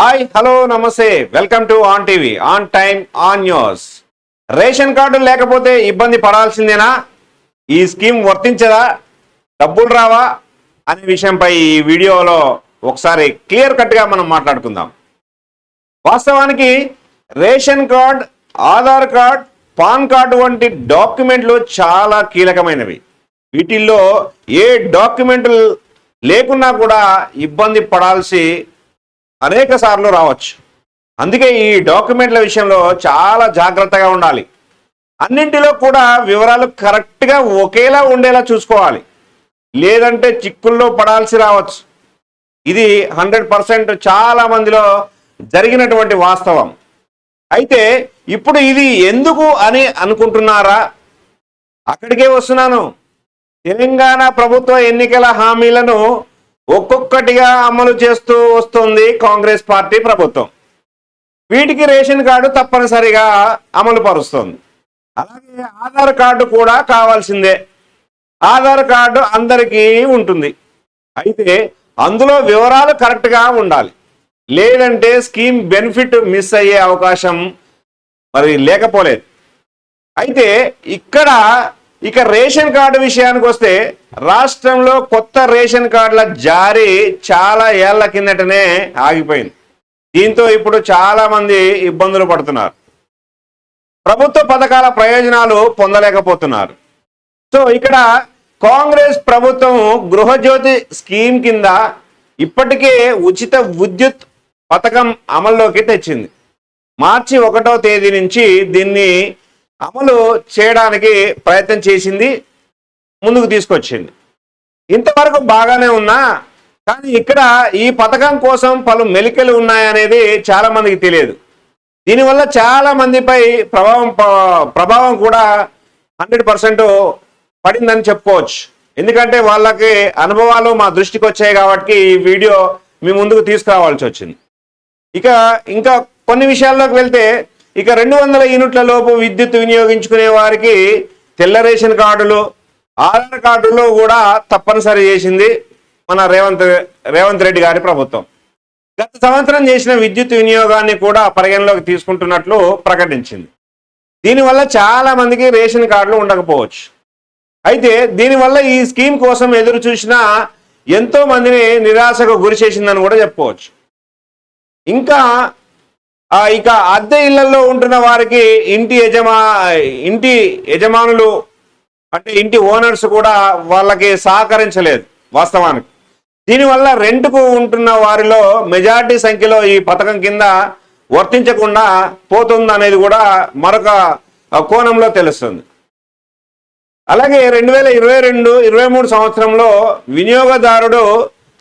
Hi hello నమస్తే. Welcome to on TV on time on news. Ration card లేకపోతే ఇబ్బంది పడాల్సిందేనా? ఈ స్కీమ్ వర్తించదా? డబ్బులు రావా? అనే విషయంపై ఈ వీడియోలో ఒకసారి క్లియర్ కట్గా మనం మాట్లాడుకుందాం. వాస్తవానికి ration card Aadhaar card PAN card వంటి డాక్యుమెంట్లు చాలా కీలకమైనవి. వీటిల్లో ఏ డాక్యుమెంట్లు లేకున్నా కూడా ఇబ్బంది పడాల్సి అనేక సార్లు రావచ్చు. అందుకే ఈ డాక్యుమెంట్ల విషయంలో చాలా జాగ్రత్తగా ఉండాలి. అన్నింటిలో కూడా వివరాలు కరెక్ట్గా ఒకేలా ఉండేలా చూసుకోవాలి. లేదంటే చిక్కుల్లో పడాల్సి రావచ్చు. ఇది హండ్రెడ్ పర్సెంట్ చాలా మందిలో జరిగినటువంటి వాస్తవం. అయితే ఇప్పుడు ఇది ఎందుకు అని అనుకుంటున్నారా? అక్కడికే వస్తున్నాను. తెలంగాణ ప్రభుత్వ ఎన్నికల హామీలను ఒక్కొక్కటిగా అమలు చేస్తూ వస్తుంది కాంగ్రెస్ పార్టీ ప్రభుత్వం. వీటికి రేషన్ కార్డు తప్పనిసరిగా అమలు పరుస్తుంది. అలాగే ఆధార్ కార్డు కూడా కావాల్సిందే. ఆధార్ కార్డు అందరికీ ఉంటుంది. అయితే అందులో వివరాలు కరెక్ట్గా ఉండాలి. లేదంటే స్కీమ్ బెనిఫిట్ మిస్ అయ్యే అవకాశం మరి లేకపోలేదు. అయితే ఇక్కడ ఇక రేషన్ కార్డు విషయానికి వస్తే రాష్ట్రంలో కొత్త రేషన్ కార్డుల జారీ చాలా ఏళ్ళ కిందటనే ఆగిపోయింది. దీంతో ఇప్పుడు చాలామంది ఇబ్బందులు పడుతున్నారు. ప్రభుత్వ పథకాల ప్రయోజనాలు పొందలేకపోతున్నారు. సో ఇక్కడ కాంగ్రెస్ ప్రభుత్వం గృహజ్యోతి స్కీమ్ కింద ఇప్పటికే ఉచిత విద్యుత్ పథకం అమల్లోకి తెచ్చింది. మార్చి ఒకటో తేదీ నుంచి దీన్ని అమలు చేయడానికి ప్రయత్నం చేసింది ముందుకు తీసుకొచ్చింది. ఇంతవరకు బాగానే ఉన్నా కానీ ఇక్కడ ఈ పథకం కోసం పలు మెలికలు ఉన్నాయనేది చాలా మందికి తెలియదు. దీనివల్ల చాలా మందిపై ప్రభావం ప్రభావం కూడా హండ్రెడ్ పర్సెంట్ పడిందని చెప్పుకోవచ్చు. ఎందుకంటే వాళ్ళకి అనుభవాలు మా దృష్టికి వచ్చాయి కాబట్టి ఈ వీడియో మీ ముందుకు తీసుకురావాల్సి వచ్చింది. ఇక ఇంకా కొన్ని విషయాల్లోకి వెళ్తే ఇక రెండు వందల యూనిట్ల లోపు విద్యుత్ వినియోగించుకునే వారికి తెల్ల రేషన్ కార్డులు ఆధార్ కార్డులు కూడా తప్పనిసరి చేసింది మన రేవంత్ రేవంత్ రెడ్డి గారి ప్రభుత్వం. గత సంవత్సరం చేసిన విద్యుత్ వినియోగాన్ని కూడా పరిగణలోకి తీసుకుంటున్నట్లు ప్రకటించింది. దీనివల్ల చాలా మందికి రేషన్ కార్డులు ఉండకపోవచ్చు. అయితే దీనివల్ల ఈ స్కీమ్ కోసం ఎదురు చూసిన ఎంతో మందిని నిరాశకు గురి చేసిందని కూడా చెప్పుకోవచ్చు. ఇంకా ఇక అద్దె ఇళ్ళలో ఉంటున్న వారికి ఇంటి యజమా ఇంటి యజమానులు అంటే ఇంటి ఓనర్స్ కూడా వాళ్ళకి సహకరించలేదు వాస్తవానికి. దీనివల్ల రెంట్కు ఉంటున్న వారిలో మెజారిటీ సంఖ్యలో ఈ పథకం కింద వర్తించకుండా పోతుంది అనేది కూడా మరొక కోణంలో తెలుస్తుంది. అలాగే రెండు వేల ఇరవై రెండు ఇరవై మూడు సంవత్సరంలో వినియోగదారుడు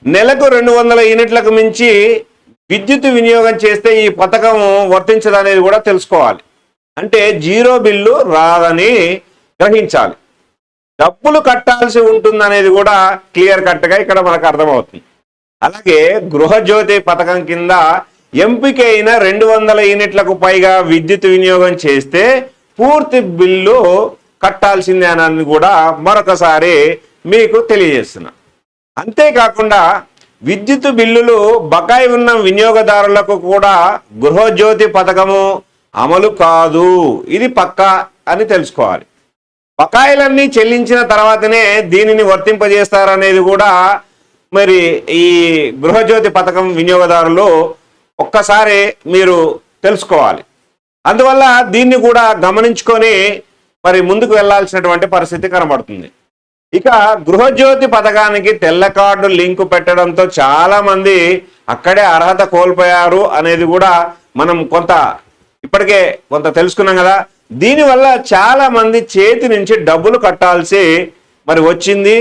నెలకు రెండు వందల యూనిట్లకు మించి విద్యుత్ వినియోగం చేస్తే ఈ పథకం వర్తించదనేది కూడా తెలుసుకోవాలి. అంటే జీరో బిల్లు రాదని గ్రహించాలి. డబ్బులు కట్టాల్సి ఉంటుందనేది కూడా క్లియర్ కట్గా ఇక్కడ మనకు అర్థమవుతుంది. అలాగే గృహజ్యోతి పథకం కింద ఎంపికైన రెండు వందల యూనిట్లకు పైగా విద్యుత్ వినియోగం చేస్తే పూర్తి బిల్లు కట్టాల్సిందేనని కూడా మరొకసారి మీకు తెలియజేస్తున్నా. అంతేకాకుండా విద్యుత్ బిల్లులు బకాయి ఉన్న వినియోగదారులకు కూడా గృహజ్యోతి పథకము అమలు కాదు. ఇది పక్కా అని తెలుసుకోవాలి. బకాయిలన్నీ చెల్లించిన తర్వాతనే దీనిని వర్తింపజేస్తారనేది కూడా మరి ఈ గృహజ్యోతి పథకం వినియోగదారులు ఒక్కసారి మీరు తెలుసుకోవాలి. అందువల్ల దీన్ని కూడా గమనించుకొని మరి ముందుకు వెళ్ళాల్సినటువంటి పరిస్థితి కనబడుతుంది. ఇక గృహజ్యోతి పథకానికి తెల్ల కార్డు లింకు పెట్టడంతో చాలా మంది అక్కడే అర్హత కోల్పోయారు అనేది కూడా మనం కొంత ఇప్పటికే కొంత తెలుసుకున్నాం కదా. దీనివల్ల చాలా మంది చేతి నుంచి డబ్బులు కట్టాల్సి మరి వచ్చింది.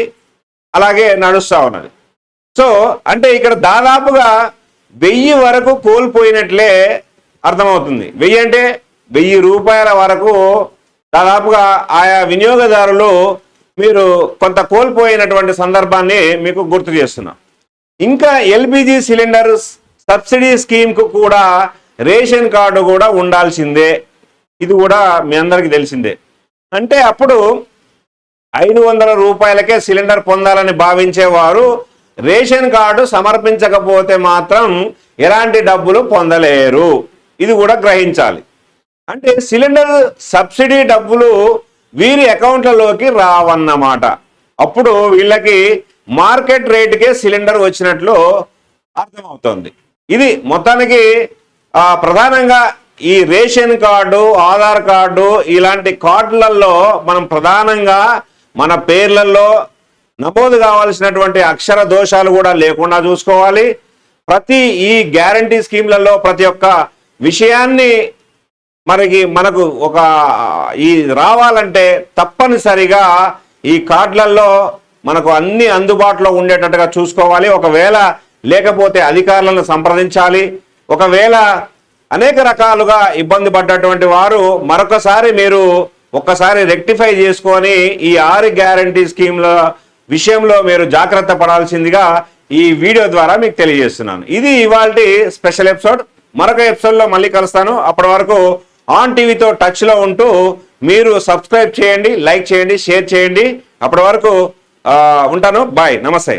అలాగే నడుస్తూ ఉన్నది. సో అంటే ఇక్కడ దాదాపుగా వెయ్యి వరకు కోల్పోయినట్లే అర్థమవుతుంది. వెయ్యి అంటే వెయ్యి రూపాయల వరకు దాదాపుగా ఆయా వినియోగదారులు మీరు కొంత కోల్పోయినటువంటి సందర్భాన్ని మీకు గుర్తు చేస్తున్నా. ఇంకా ఎల్పిజి సిలిండర్ సబ్సిడీ స్కీమ్కు కూడా రేషన్ కార్డు కూడా ఉండాల్సిందే. ఇది కూడా మీ అందరికీ తెలిసిందే. అంటే అప్పుడు ఐదు వందల రూపాయలకే సిలిండర్ పొందాలని భావించేవారు రేషన్ కార్డు సమర్పించకపోతే మాత్రం ఎలాంటి డబ్బులు పొందలేరు. ఇది కూడా గ్రహించాలి. అంటే సిలిండర్ సబ్సిడీ డబ్బులు వీరి అకౌంట్లలోకి రావన్నమాట. అప్పుడు వీళ్ళకి మార్కెట్ రేటుకే సిలిండర్ వచ్చినట్లు అర్థమవుతుంది. ఇది మొత్తానికి ప్రధానంగా ఈ రేషన్ కార్డు ఆధార్ కార్డు ఇలాంటి కార్డులలో మనం ప్రధానంగా మన పేర్లలో నమోదు కావాల్సినటువంటి అక్షర దోషాలు కూడా లేకుండా చూసుకోవాలి. ప్రతి ఈ గ్యారంటీ స్కీమ్లలో ప్రతి ఒక్క విషయాన్ని మనకి మనకు ఒక ఈ రావాలంటే తప్పనిసరిగా ఈ కార్డులలో మనకు అన్ని అందుబాటులో ఉండేటట్టుగా చూసుకోవాలి. ఒకవేళ లేకపోతే అధికారులను సంప్రదించాలి. ఒకవేళ అనేక రకాలుగా ఇబ్బంది పడ్డటువంటి వారు మరొకసారి మీరు ఒక్కసారి రెక్టిఫై చేసుకొని ఈ ఆరు గ్యారంటీ స్కీమ్ల విషయంలో మీరు జాగ్రత్త పడాల్సిందిగా ఈ వీడియో ద్వారా మీకు తెలియజేస్తున్నాను. ఇది ఇవాళ స్పెషల్ ఎపిసోడ్. మరొక ఎపిసోడ్లో మళ్ళీ కలుస్తాను. అప్పటి వరకు ఆన్ టీవీతో టచ్లో ఉంటూ మీరు సబ్స్క్రైబ్ చేయండి లైక్ చేయండి షేర్ చేయండి. అప్పటి వరకు ఉంటాను. బాయ్. నమస్తే.